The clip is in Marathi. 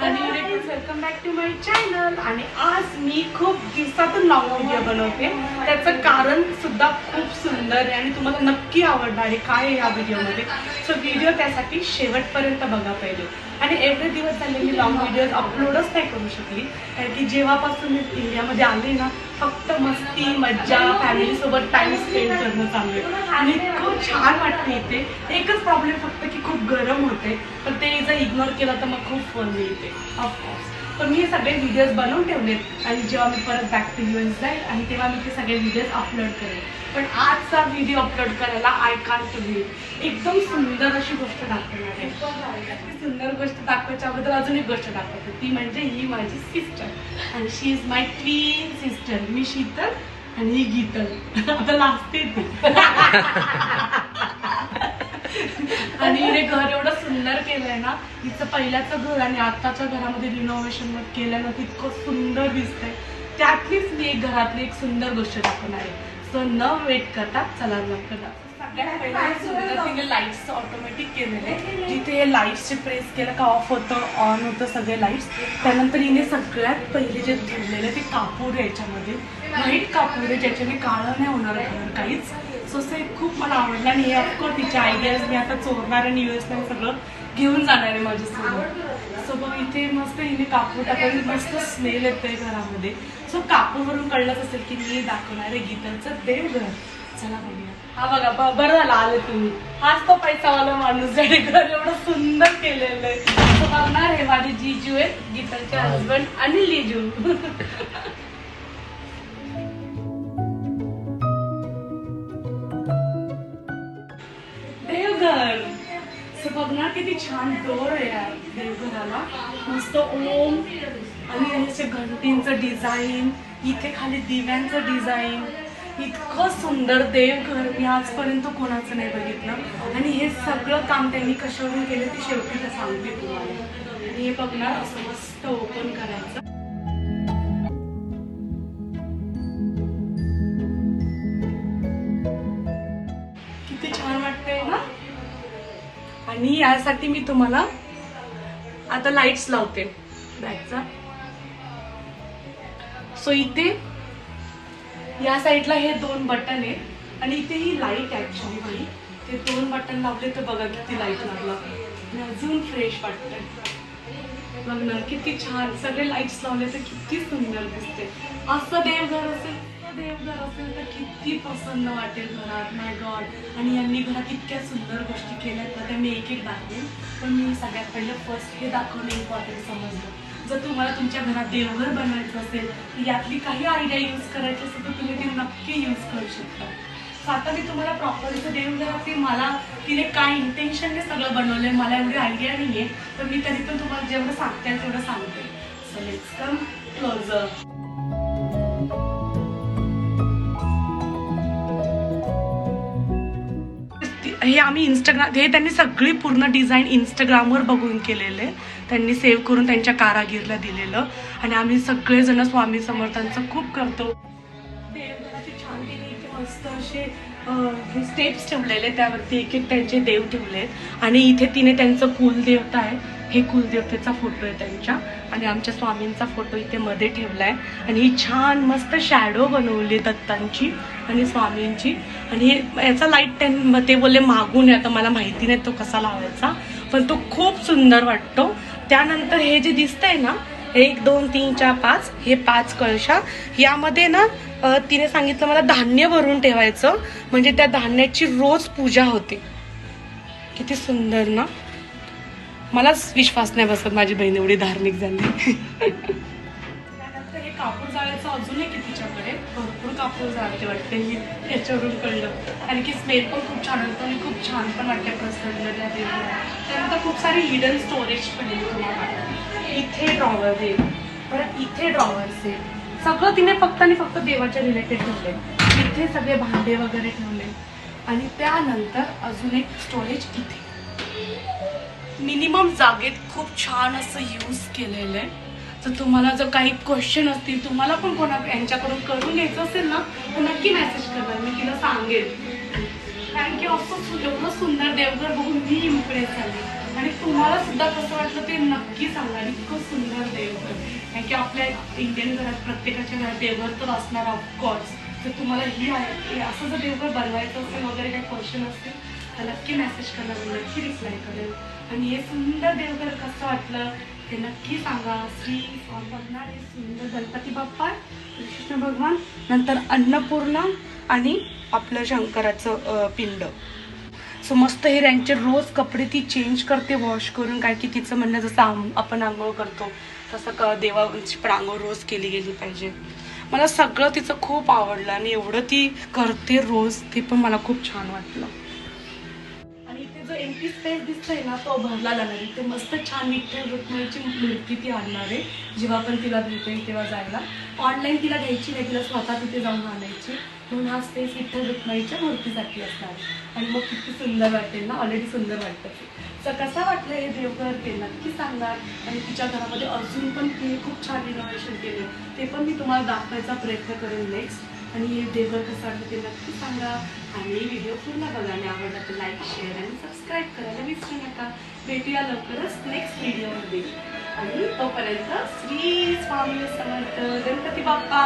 आणि welcome back to my channel आणि आज मी खूप दिवसातून लॉंग व्हिडिओ बनवते. त्याचं कारण सुद्धा खूप सुंदर आहे आणि तुम्हाला नक्की आवडणार आहे काय या व्हिडिओमध्ये सो व्हिडिओ त्यासाठी शेवटपर्यंत बघा पहिले. आणि एवढे दिवस झाले मी लॉंग व्हिडिओज अपलोडच नाही करू शकली. कारण की जेव्हापासून मी इंडियामध्ये आले ना फक्त मस्ती मज्जा फॅमिलीसोबत टाईम स्पेंड करणं चालू आहे. आणि खूप छान वाटते इथे. एकच प्रॉब्लेम फक्त की खूप गरम होते. पण ते जर इग्नोर केलं तर मग खूप फन मिळते. ऑफकोर्स पण मी हे सगळे व्हिडिओज बनवून ठेवलेत. आणि जेव्हा मी परत बॅक टू यू एस जाईल आणि तेव्हा मी ते सगळे व्हिडिओज अपलोड करेन. पण आजचा व्हिडिओ अपलोड करायला आय कांट वेट एकदम सुंदर अशी गोष्ट दाखवणार आहे. सुंदर गोष्ट दाखवायच्या अगोदर अजून एक गोष्ट दाखवते. ती म्हणजे ही माझी सिस्टर आणि she is my queen sister मी शीतल आणि ही गीतल. आता लाजते ती. आणि हिने घर एवढं सुंदर केलंय ना हिचं पहिल्याचं घर आणि आत्ताच्या घरामध्ये रिनोव्हेशन केलं ना तितकं सुंदर दिसतंय. त्यातलीच मी एक घरातली एक सुंदर गोष्ट दाखवणार आहे. सो न वेट करता चला लवकर तिने लाईट्स ऑटोमॅटिक केलेले. जिथे हे लाईट्सचे प्रेस केलं का ऑफ होतं ऑन होतं सगळे लाईट्स त्यानंतर हिने सगळ्यात पहिले जे ठेवलेले ते कापूर याच्यामध्ये. व्हाईट कापूर आहे ज्याच्याने काळं नाही होणार कलर काहीच. सो ते खूप मला आवडलं आणि हे ऑफकोर्स तिचे आयडियाज मी आता चोरणार आणि युएसमध्ये सगळं घेऊन जाणार आहे माझ्यासोबत. सो मग इथे मस्त हिने कापूर टाकून मस्त स्मेल येतोय घरामध्ये. सो कापूरवरून कळलंच असेल की मी दाखवणार आहे गीताचं देवघर. चला बघूया. हा बघा ब- बरं झालं आले तुम्ही. हाच तो पैसावाला माणूस ज्याने घर एवढं सुंदर केलेलं आहे. बघणार हे माझे जीजू आहेत गीताचे हजबंड आणि लिजू. सो बघणार किती छान डोर आहे या देवघराला. मस्त ओम आणि याचे घंटींचं डिझाईन इथे खाली दिव्यांचं डिझाईन इतकं सुंदर देवघर. मी आजपर्यंत कोणाचं नाही बघितलं. आणि हे सगळं काम त्यांनी कशावरून केलं ते शेवटी सांगते तुम्हाला. हे बघणार असं मस्त ओपन करायचं. आणि यासाठी मी तुम्हाला आता लाईट्स लावते. बॅगचा सो इथे या साईडला हे दोन बटन आहेत आणि इथे ही लाइट ॲक्च्युली बाई. ते दोन बटन लावले तर बघा किती लाइट लागला. आणि अजून फ्रेश वाटतंय. बघ ना किती छान. सगळे लाईट्स लावले तर किती सुंदर दिसते असं देवघर असेल. देव देवघर असेल तर किती प्रसन्न वाटेल घरात माय गॉड आणि यांनी घरात इतक्या सुंदर गोष्टी केल्या ना त्या मी एक एक दाखवेन. पण मी सगळ्यात पहिलं फर्स्ट हे दाखवणं इम्पॉर्टंट समजलं. जर तुम्हाला तुमच्या घरात देवघर बनवायचं असेल तर यातली काही आयडिया यूज करायची असेल तर तुम्ही ती नक्की यूज करू शकता. आता मी तुम्हाला प्रॉपरचं देवघराचे मला तिने काय इंटेन्शनने सगळं बनवलंय मला एवढी आयडिया नाहीये. तर मी तरी पण तुम्हाला जेवढं सांगते तेवढं सांगते. सो लेट्स कम क्लोजर हे आम्ही इंस्टाग्राम हे त्यांनी सगळी पूर्ण डिझाईन इंस्टाग्रामवर बघून केलेले. त्यांनी सेव्ह करून त्यांच्या कारागीरला दिलेलं. आणि आम्ही सगळेजण स्वामी समर्थांचं खूप करतो. देवघराची छान तिने मस्त असे स्टेप्स ठेवलेले त्यावरती एक एक त्यांचे देव ठेवले आणि इथे तिने त्यांचं कुलदेवता आहे. हे कुलदेवतेचा फोटो आहे त्यांच्या. आणि आमच्या स्वामींचा फोटो इथे मध्ये ठेवला आहे आणि ही छान मस्त शॅडो बनवली दत्तांची आणि स्वामींची. आणि हे याचा लाइट त्यां ते बोलले मागून आहे आता मला माहिती नाही तो कसा लावायचा. पण तो खूप सुंदर वाटतो. त्यानंतर हे जे दिसतंय ना एक दोन तीन चार पाच हे पाच कळशा. यामध्ये ना तिने सांगितलं मला धान्य भरून ठेवायचं. म्हणजे त्या धान्याची रोज पूजा होते. किती सुंदर ना? मलाच विश्वास नाही बसत माझी बहीण एवढी धार्मिक झाली. त्यानंतर हे कापूर जाळायचं अजून तिच्याकडे. भरपूर कापूर जाळते वाटते ही याच्यावरून कळलं. आणि की स्मेल पण खूप छान होतं आणि खूप छान पण वाटते प्रसन्न त्या त्यानंतर खूप सारी हिडन स्टोरेज पण आहे तुम्हाला. इथे ड्रॉवर आहे परत इथे ड्रॉवर्स आहे सगळं तिने फक्त आणि फक्त देवाच्या रिलेटेड ठेवले इथे सगळे भांडे वगैरे ठेवले. आणि त्यानंतर अजून एक स्टोरेज इथे. मिनिमम जागेत खूप छान असं यूज केलेलं आहे. तर तुम्हाला जर काही क्वेश्चन असतील तुम्हाला पण कोणा यांच्याकडून करून घ्यायचं असेल ना तर नक्की मेसेज करणार मी तिला सांगेल. कारण की असं एवढं सुंदर देवघर बघून मी इम्प्रेस झाले. आणि तुम्हाला सुद्धा कसं वाटलं ते नक्की सांगा. इतकं सुंदर देवघर. कारण की आपल्या इंडियन घरात प्रत्येकाच्या घरात देवघर तर असणार ऑफकोर्स तर तुम्हाला ही आहे. हे असं जर देवघर बनवायचं असेल वगैरे काही क्वेश्चन असतील तर नक्की मेसेज करा मी नक्की रिप्लाय करेल आणि हे सुंदर देवघर कसं वाटलं ते नक्की सांगा. श्री बघणार हे सुंदर गणपती बाप्पा कृष्ण भगवान. नंतर अन्नपूर्णा आणि आपलं शंकराचं पिंड. सो मस्त हे त्यांचे रोज कपडे ती चेंज करते वॉश करून काय की तिचं म्हणणं जसं आम आपण आंघोळ करतो. तसं क देवाची पण आंघोळ रोज केली गेली पाहिजे. मला सगळं तिचं खूप आवडलं आणि एवढं ती करते रोज ते पण मला खूप छान वाटलं. आणि इथे जो एम्प्टी स्पेस दिसतोय ना तो भरला जाणार इथे मस्त छान विठ्ठल रुक्मिणीची मूर्ती ती आणणार आहे. जेव्हा पण तिला भेटेल तेव्हा जायला. ऑनलाईन तिला घ्यायची नाही तिला स्वतः तिथे जाऊन आणायची. म्हणून हा स्पेस विठ्ठल रुक्मिणीच्या मूर्तीसाठी असणार आणि मग किती सुंदर वाटेल ना ऑलरेडी सुंदर वाटतं तर कसं वाटलं हे देवघर ते नक्की सांगा आणि तिच्या घरामध्ये अजून पण तिने खूप छान रिनोव्हेशन केले. ते पण मी तुम्हाला दाखवायचा प्रयत्न करेन नेक्स्ट आणि हे देवघर कसं वाटलं ते नक्की सांगा. आणि व्हिडिओ पूर्ण बघा. आणि आवडला तर लाईक शेअर आणि सबस्क्राईब करायला विसरू नका. भेटूया लवकरच नेक्स्ट व्हिडिओमध्ये आणि तोपर्यंत श्री स्वामी समर्थ गणपती बाप्पा.